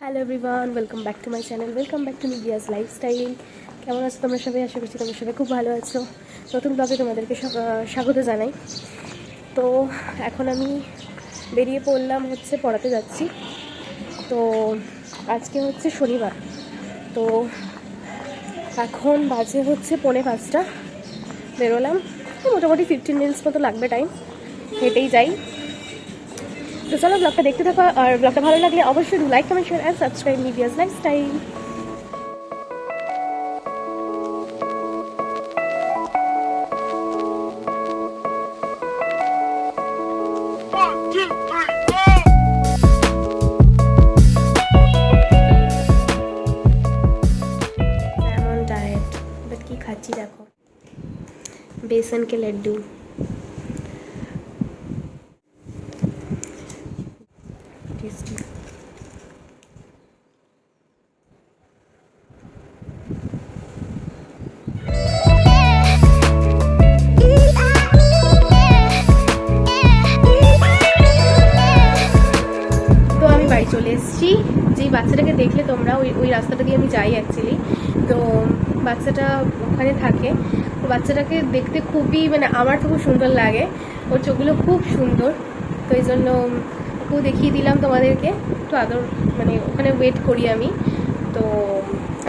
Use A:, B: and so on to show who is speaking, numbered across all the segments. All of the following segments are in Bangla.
A: Hello everyone welcome back to my channel welcome back to Media's lifestyle কেমন আছো তোমরা সবাই? আশা করছি তোমরা সবাই খুব ভালো আছো। নতুন ব্লগে তোমাদেরকে স্বা- স্বাগত জানাই। তো এখন আমি বেরিয়ে পড়লাম হচ্ছে, পড়াতে যাচ্ছি। তো আজকে হচ্ছে শনিবার। তো এখন বাজে হচ্ছে পৌনে পাঁচটা। বেরোলাম। মোটামুটি ফিফটিন মিনিটস মতো লাগবে টাইম হেঁটেই যাই। তো চলো ব্লগটা দেখতে থাকো আর ব্লগটা ভালো লাগলে অবশ্যই like comment share and subscribe Media's lifestyle
B: One, two, three, four.
A: এমন ডায়েট বাট কি খাচ্ছি দেখো বেসন কে লাড্ডু টেস্টি তো আমি বাড়ি চলে এসেছি। যেই বাচ্চাটাকে দেখলে তোমরা, ওই ওই রাস্তাটা দিয়ে আমি যাই অ্যাকচুয়ালি তো বাচ্চাটা ওখানে থাকে। তো বাচ্চাটাকে দেখতে খুবই মানে আমার তো খুব সুন্দর লাগে। ওর চোখগুলো খুব সুন্দর। তো এই জন্য ওকেও দেখিয়ে দিলাম তোমাদেরকে। একটু আদর মানে ওখানে ওয়েট করি আমি, তো,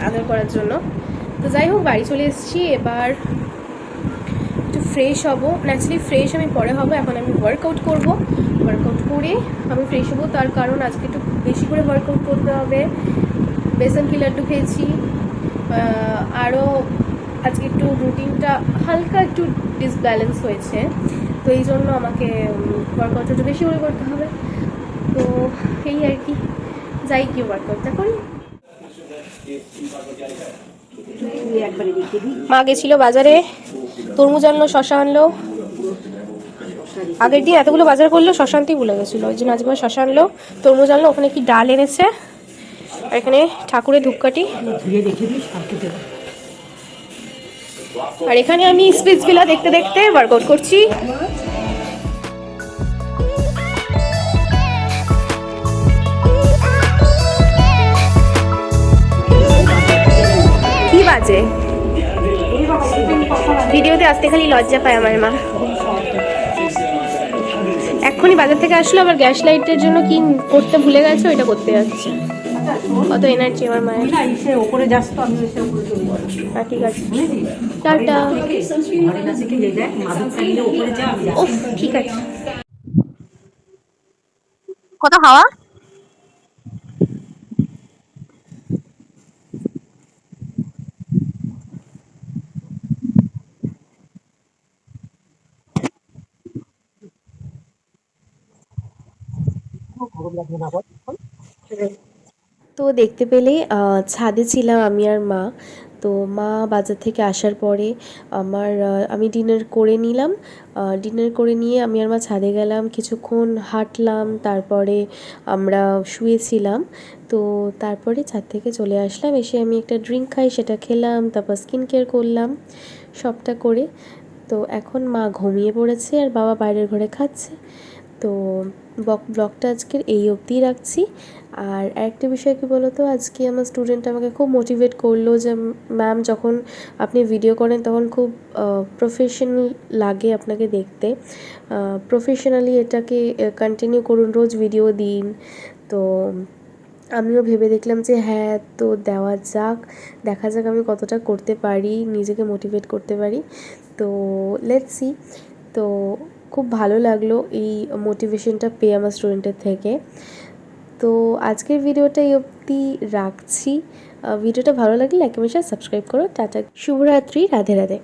A: আদর করার জন্য। তো যাই হোক, বাড়ি চলে এসেছি। এবার একটু ফ্রেশ হব। ন্যাচারালি ফ্রেশ আমি পরে হব, এখন আমি ওয়ার্কআউট করব। ওয়ার্কআউট করে আমি ফ্রেশ হব, তার কারণ আজকে একটু বেশি করে ওয়ার্কআউট করতে হবে। বেসন কি লাড্ডু খেয়েছি। আরও আজকে একটু রুটিনটা হালকা একটু ডিসব্যালেন্স হয়েছে। তো এই জন্য আমাকে ওয়ার্কআউটটা একটু বেশি করে করতে হবে। তো এই আর কি, যাই কি ওয়ার্কআউটটা করি। মা গেছিল বাজারে, তরমুজ আনলো, শশা আনলো। আগের দিন এতগুলো বাজার করল, শশা আনতেই ভুলে গেছিল। ওই জন্য আজকে শশা আনলো, তরমুজ আনলো, ওখানে কি ডাল এনেছে, আর এখানে ঠাকুরের ধূপকাঠি। আর এখানে আমি স্পিচ ভিলা দেখতে দেখতে ওয়ার্কআউট করছি। কি বাজে? ভিডিওতে আসতে খালি লজ্জা পায় আমার মা। এক্ষুনি বাজার থেকে আসলো, আবার গ্যাস লাইটের জন্য কি করতে ভুলে গেছে, ওইটা করতে যাচ্ছে। কত এনার্জি আমার মায়ের।
C: না
A: হ্যাঁ, ঠিক আছে। টাটা।
C: ঘরের কাছে কি যে দেখ মাদুর চাইলে ওপরে যা
A: তো দেখতে পেলে ছাদে ছিলাম আমি আর মা। তো মা বাজার থেকে আসার পরে আমার আমি ডিনার করে নিলাম। ডিনার করে নিয়ে আমি আর মা ছাদে গেলাম, কিছুক্ষণ হাঁটলাম, তারপরে আমরা শুয়েছিলাম। তো তারপরে ছাদ থেকে চলে আসলাম, এসে আমি একটা ড্রিঙ্ক খাই, সেটা খেলাম, তারপর স্কিন কেয়ার করলাম, সবটা করে। তো এখন মা ঘুমিয়ে পড়েছে আর বাবা বাইরের ঘরে খাচ্ছে। তো ব্লগ ব্লগটা আজকের এই অবধি রাখছি। আর একটা বিষয় কি বলতো? আজকে আমার স্টুডেন্ট আমাকে খুব মোটিভেট করল যে ম্যাম যখন আপনি ভিডিও করেন, তখন খুব প্রফেশনাল লাগে আপনাকে দেখতে। প্রফেশনালি এটাকে কন্টিনিউ করুন, রোজ ভিডিও দিন। তো আমিও ভেবে দেখলাম যে হ্যাঁ তো দেওয়া যাক। দেখা যাক আমি কতটা করতে পারি, নিজেকে মোটিভেট করতে পারি। তো লেটস তো খুব ভালো লাগল এই মোটিভেশনটা পেয়ে আমার স্টুডেন্টের থেকে। তো আজকের ভিডিওটা এই অবধি রাখছি। ভিডিওটা ভালো লাগলে লাইক সাবস্ক্রাইব করো। টাটা। শুভরাত্রি। রাধে রাধে।